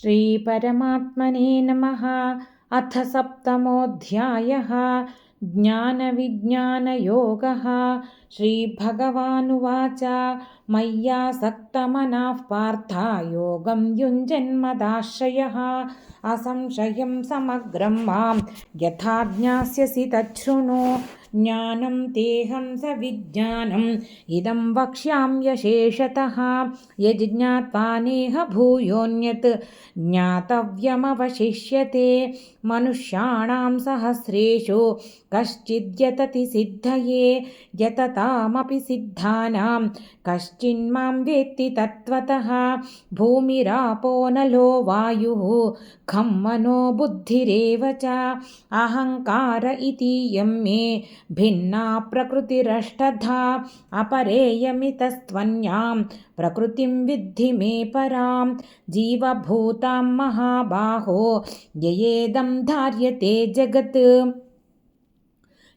श्रीपरमात्मने नमः। अथ सप्तमोऽध्यायः। ज्ञानविज्ञानयोगः। श्रीभगवानुवाच। मय्यासक्तमनाः पार्था। योगं युञ्जन्मदाश्रयः। असंशयं समग्रं मां यथा ज्ञास्यसि तच्छृणु ज्ञानं तेऽहं स विज्ञानम् इदं वक्ष्याम्यशेषतः यज्ज्ञात्वा नेह भूयोऽन्यत्। ज्ञातव्यमवशिष्यते। मनुष्याणां सहस्रेषु कश्चिद्यतति सिद्धये। यततामपि सिद्धानां। कश्चिन्मां वेत्ति तत्त्वतः। भूमिरापो नलो वायुः। खं मनो बुद्धिरेव च। अहङ्कार इतीयं मे భిన్నా ప్రకృతిరష్టధా అపరేయమితస్త్వన్యాం ప్రకృతిం విద్ధి మే పరాం జీవభూతాం మహాబాహో యయేదం ధార్యతే జగత్.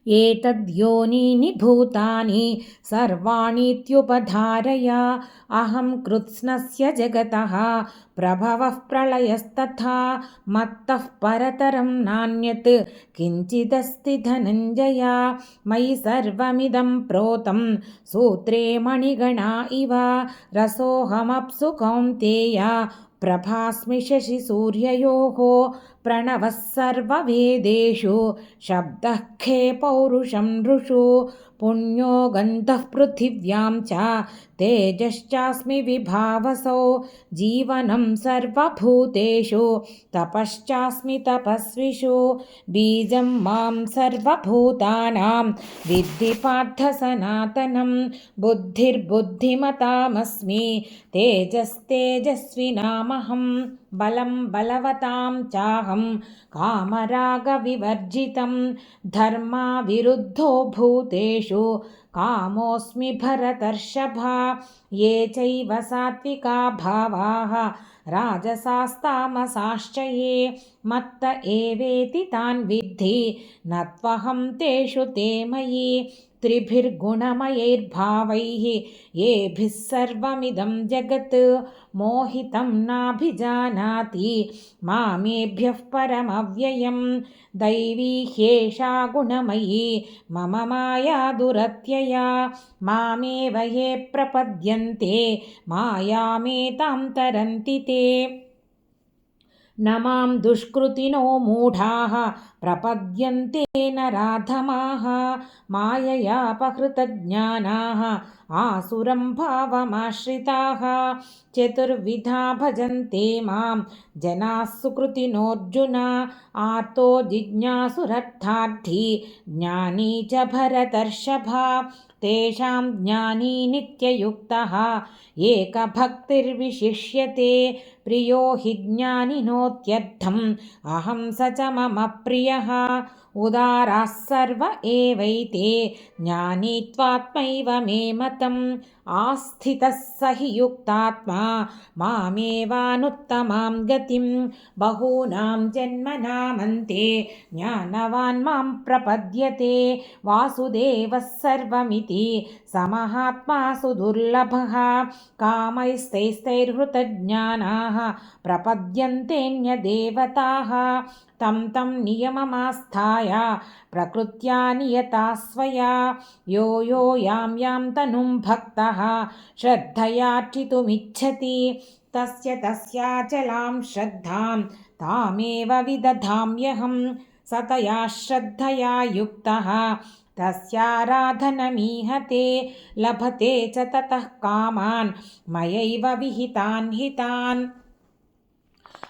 एतद्योनीनि भूतानि सर्वाणीत्युपधारय अहं कृत्स्नस्य जगतः प्रभवः प्रलयस्तथा मत्तः परतरं नान्यत् किञ्चिदस्ति धनञ्जय। मयि सर्वमिदं प्रोतं सूत्रे मणिगणा इव रसोऽहमप्सु कौन्तेय प्रभास्मि शशिसूर्ययोः प्रणवः सर्ववेदेषु शब्दः खे पौरुषं नृषु पुण्यो गन्धः पृथिव्यां च तेजश्चास्मि विभावसौ जीवनं सर्वभूतेषु तपश्चास्मि तपस्विषु बीजं मां सर्वभूतानां विद्धिपार्थसनातनं बुद्धिर्बुद्धिमतामस्मि तेजस्तेजस्विनामहं बलं बलवतां चाहं कामरागविवर्जितं धर्माविरुद्धो भूतेषु कामोऽस्मि भरतर्षभा ये चैव सात्विका भावाः राजसास्तामसाश्च ये मत्त एवेति तान् विद्धि न त्वहं तेषु ते मयि त्रिभिर्गुणमयैर्भावैः येभिः सर्वमिदं जगत् मोहितं नाभिजानाति मामेभ्यः परमव्ययं दैवी ह्येषा गुणमयी मम माया दुरत्यया मामेव ये प्रपद्यन्ते मायामेतां तरन्ति ते न मां दुष्कृतिनो मूढाः प्रपद्यन्ते नराधमाः माययापहृतज्ञानाः आसुरं भावमाश्रिताः चतुर्विधा भजन्ते मां। जनाः सुकृतिनोऽर्जुन आर्तो जिज्ञासुरर्थार्थी ज्ञानी च भरतर्षभा। तेषां ज्ञानी नित्ययुक्तः एकभक्तिर्विशिष्यते प्रियो हि ज्ञानिनोत्यर्थम्। अहं स च मम प्रियः उदाराः सर्व एवैते। ज्ञानीत्वात्मैव मे मतम्। आस्थितः स हि युक्तात्मा। मामेवानुत्तमां गतिं बहूनां जन्मनामन्ते ज्ञानवान् मां प्रपद्यते। वासुदेवः सर्वमिति समहात्मा सुदुर्लभः कामैस्तैस्तैर्हृतज्ञानाः प्रपद्यन्तेऽन्यदेवताः। तं तं नियममास्थाय प्रकृत्या नियता स्वया। यो यो यां यां तनुं भक्तः श्रद्धयार्चितुमिच्छति तस्य तस्याचलां श्रद्धां तामेव विदधाम्यहं। सतया श्रद्धया युक्तः तस्याराधनमीहते लभते च ततः कामान् मयैव विहितान् हितान्।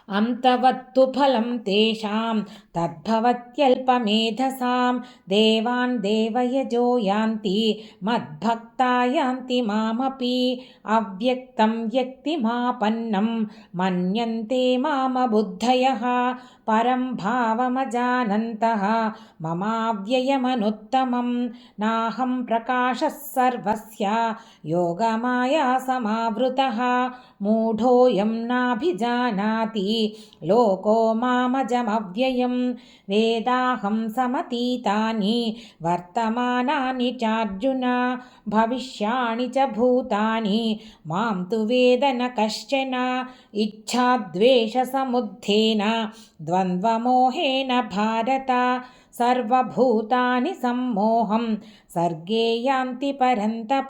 अन्तवत्तु फलं तेषां तद्भवत्यल्पमेधसां। देवान् देवयजो यान्ति मद्भक्ता यान्ति मामपि। अव्यक्तं व्यक्तिमापन्नं मन्यन्ते मामबुद्धयः। परं भावमजानन्तः ममाव्ययमनुत्तमं नाहं प्रकाशः सर्वस्य योगमाया समावृतः। मूढोऽयं नाभिजानाति పి లోకో మామజమవ్యయం. వేదాహం సమతీతాని వర్తమానాని చార్జున భవిష్యాణి చ భూతాని. మాం తు వేదన కశ్చన ఇచ్ఛాద్వేషసముద్ధేన ద్వంద్వమోహేన భారత सर्वभूतानि सम्मोहं। सर्गे यान्ति परन्तप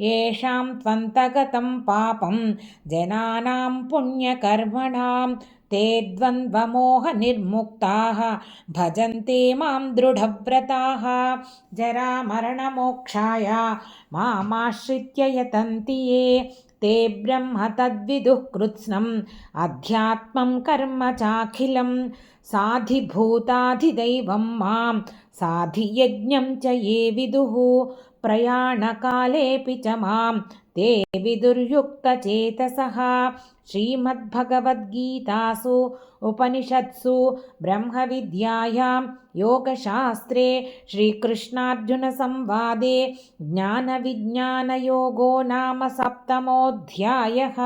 येषां त्वन्तगतं पापं। जनानां पुण्यकर्मणां ते द्वन्द्वमोहनिर्मुक्ताः। भजन्ते मां दृढव्रताः। जरामरणमोक्षाय मामाश्रित्य यतन्ति ये ते ब्रह्म तद्विदुः कृत्स्नम्। अध्यात्मं कर्म चाखिलं। साधिभूताधिदैवं माँ साधियज्ञं च ये विदुः। प्रयाणकालेऽपि च मां ते विदुर्युक्तचेतसः श्रीमद्भगवद्गीतासु उपनिषत्सु ब्रह्मविद्यायां योगशास्त्रे श्रीकृष्णार्जुनसंवादे ज्ञानविज्ञानयोगो नाम सप्तमोऽध्यायः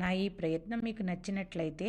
నా ఈ ప్రయత్నం మీకు నచ్చినట్లయితే